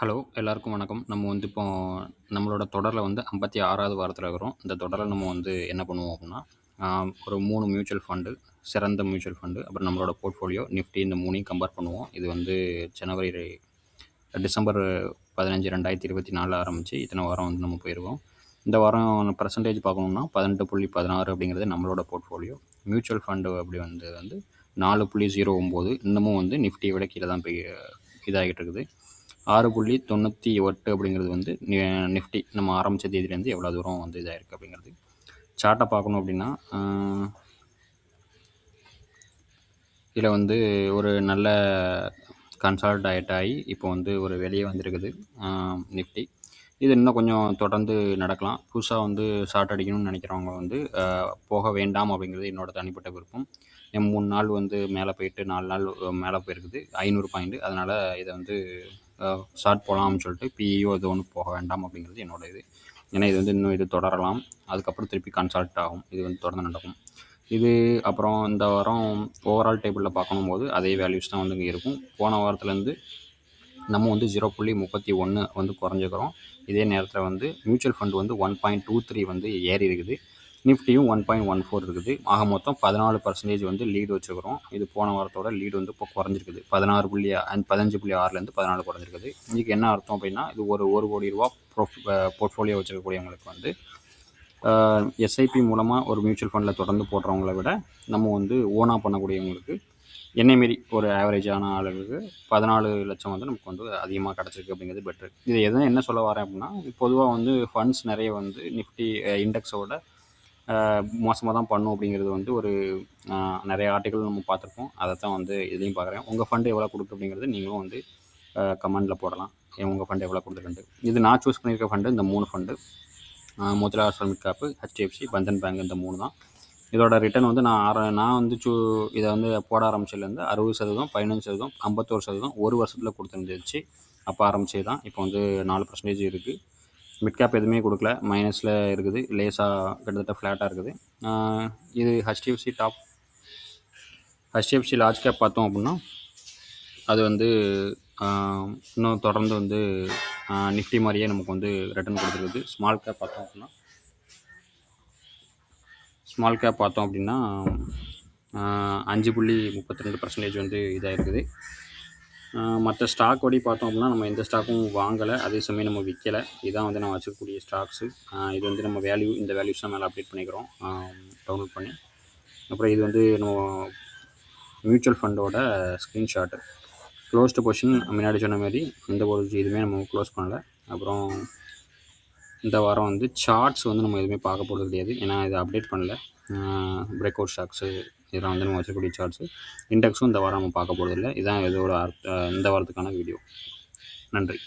Hello எல்லாருக்கும் வணக்கம். நம்ம வந்து இப்போ நம்மளோட தொடரில் வந்து ஐம்பத்தி ஆறாவது வாரத்தில் இருக்கிறோம். இந்த தொடரில் நம்ம வந்து என்ன பண்ணுவோம் அப்படின்னா ஒரு மூணு மியூச்சுவல் ஃபண்டு சிறந்த மியூச்சுவல் ஃபண்டு அப்புறம் நம்மளோட போர்ட்ஃபோலியோ நிஃப்டி இந்த மூணையும் கம்பேர் பண்ணுவோம். இது வந்து ஜனவரி டிசம்பர் பதினஞ்சு ரெண்டாயிரத்தி இருபத்தி நாலில் ஆரம்பித்து இத்தனை வாரம் வந்து நம்ம போயிடுவோம் இந்த வாரம் பர்சன்டேஜ் பார்க்கணும்னா பதினெட்டு புள்ளி பதினாறு அப்படிங்கிறது நம்மளோட போர்ட்ஃபோலியோ மியூச்சுவல் ஃபண்டு அப்படி வந்து வந்து நாலு புள்ளி ஜீரோ ஒம்பது இன்னமும் வந்து நிஃப்டியை விட கீழே தான் போய் இதாகிட்டு இருக்குது. ஆறு புள்ளி தொண்ணூற்றி எட்டு அப்படிங்கிறது வந்து நி- நிஃப்டி நம்ம ஆரம்பித்த தேதியிலேருந்து எவ்வளோ தூரம் வந்து இதாக இருக்குது அப்படிங்கிறது சார்ட்டை பார்க்கணும் அப்படின்னா இதில் வந்து ஒரு நல்ல கன்சால்ட் ஆகி இப்போ வந்து ஒரு வெளியே வந்திருக்குது நிஃப்டி. இது இன்னும் கொஞ்சம் தொடர்ந்து நடக்கலாம். புதுசாக வந்து ஷார்ட் அடிக்கணும்னு நினைக்கிறவங்க வந்து போக வேண்டாம் அப்படிங்கிறது என்னோட தனிப்பட்ட விருப்பம். மூணு நாள் வந்து மேலே போயிட்டு நாலு நாள் மேலே போயிருக்குது. ஐநூறு பாயிண்ட் அதனால் இதை வந்து ஷார்ட் போகலாம்னு சொல்லிட்டு பிஇஓ இது ஒன்று போக வேண்டாம் அப்படிங்கிறது என்னோட இது. ஏன்னா இது வந்து இன்னும் இது தொடரலாம். அதுக்கப்புறம் திருப்பி கன்சல்ட் ஆகும். இது வந்து தொடர்ந்து நடக்கும். இது அப்புறம் இந்த வாரம் ஓவரால் டேபிளில் பார்க்கணும் போது அதே வேல்யூஸ் தான் வந்து இங்கே இருக்கும். போன வாரத்துலேருந்து நம்ம வந்து ஜீரோ புள்ளி முப்பத்தி ஒன்று வந்து குறைஞ்சிக்கிறோம். இதே நேரத்தில் வந்து மியூச்சுவல் ஃபண்ட் வந்து ஒன் பாயிண்ட் டூ த்ரீ வந்து ஏறி இருக்குது. நிஃப்டியும் ஒன் பாயிண்ட் ஒன் ஃபோர் இருக்குது. ஆக மொத்தம் பதினாலு பர்சன்டேஜ் வந்து லீடு வச்சுக்கிறோம். இது போன வாரத்தோட லீடு வந்து இப்போ குறைஞ்சிருக்குது. பதினாறு புள்ளி அண்ட் பதினஞ்சு புள்ளி ஆறுலேருந்து பதினாலு குறைஞ்சிருக்குது. இதுக்கு என்ன அர்த்தம் அப்படின்னா இது ஒரு ஒரு கோடி ரூபா போர்ட்ஃபோலியோ வச்சுருக்கக்கூடியவங்களுக்கு வந்து எஸ்ஐபி மூலமாக ஒரு மியூச்சுவல் ஃபண்டில் தொடர்ந்து போடுறவங்கள விட நம்ம வந்து ஓனாக பண்ணக்கூடியவங்களுக்கு என்னை மாரி ஒரு ஆவரேஜான ஆளுங்களுக்கு பதினாலு லட்சம் வந்து நமக்கு வந்து அதிகமாக கிடச்சிருக்கு அப்படிங்கிறது பெட்ரு இது எதுவும் என்ன சொல்ல வரேன் அப்படின்னா பொதுவாக வந்து ஃபண்ட்ஸ் நிறைய வந்து நிஃப்டி இண்டெக்ஸோட மோசமாக தான் பண்ணும் அப்படிங்கிறது வந்து ஒரு நிறைய ஆர்டிக்கல் நம்ம பார்த்துருப்போம். அதை தான் வந்து இதுலேயும் பார்க்குறேன். உங்கள் ஃபண்டு எவ்வளோ கொடுக்கு அப்படிங்கிறது நீங்களும் வந்து கமெண்டில் போடலாம். உங்கள் ஃபண்டு எவ்வளோ கொடுத்துருக்குன்ட்டு இது நான் சூஸ் பண்ணியிருக்க ஃபண்டு இந்த மூணு fund முதலாளர் mid cap HDFC Bandhan bank இந்த மூணு தான். இதோட ரிட்டர்ன் வந்து நான் ஆர நான் வந்து சூ இதை வந்து போட ஆரம்பிச்சதுலேருந்து அறுபது சதவீதம் பதினஞ்சு சதவீதம் ஐம்பத்தோரு சதவீதம் ஒரு வருஷத்தில் கொடுத்துருந்துச்சு. அப்போ ஆரம்பிச்சது தான் இப்போ வந்து நாலு பர்சன்டேஜ் இருக்குது மிட் கேப் எதுவுமே கொடுக்கல. மைனஸில் இருக்குது. லேசாக கிட்டத்தட்ட ஃப்ளாட்டாக இருக்குது. இது HDFC top HDFC large cap பார்த்தோம் அப்படின்னா அது வந்து இன்னும் தொடர்ந்து வந்து நிஃப்டி மாதிரியே நமக்கு வந்து ரிட்டர்ன் கொடுத்துருக்குது. ஸ்மால் கேப் பார்த்தோம் அப்படின்னா ஸ்மால் கேப் பார்த்தோம் அப்படின்னா அஞ்சு புள்ளி முப்பத்தி ரெண்டு பர்சன்டேஜ் வந்து இதாக இருக்குது மற்ற ஸ்டாக் படி பார்த்தோம் அப்படின்னா நம்ம எந்த ஸ்டாக்கும் வாங்கலை. அதே சமயம் நம்ம விற்கலை. இதான் வந்து நம்ம வச்சுக்கக்கூடிய ஸ்டாக்ஸு இது வந்து நம்ம வேல்யூ இந்த வேல்யூஸ் தான் மேலே அப்டேட் பண்ணிக்கிறோம். டவுன்லோட் பண்ணி. அப்புறம் இது வந்து நம்ம மியூச்சுவல் ஃபண்டோட ஸ்க்ரீன்ஷாட்டு க்ளோஸ்டு பொசிஷன் முன்னாடி சொன்ன மாதிரி இந்த ஒரு இதுவுமே நம்ம க்ளோஸ் பண்ணலை. அப்புறம் இந்த வாரம் வந்து சார்ட்ஸ் வந்து நம்ம எதுவுமே பார்க்க போகிறது கிடையாது. ஏன்னா இதை அப்டேட் பண்ணல. பிரேக் அவுட் ஸ்டாக்ஸு இதெல்லாம் வந்து நம்ம வச்சக்கூடிய சார்ட்ஸு இண்டெக்ஸும் இந்த வாரம் நம்ம பார்க்க போகிறது இல்லை இதோட அர்த்த இந்த வாரத்துக்கான வீடியோ நன்றி.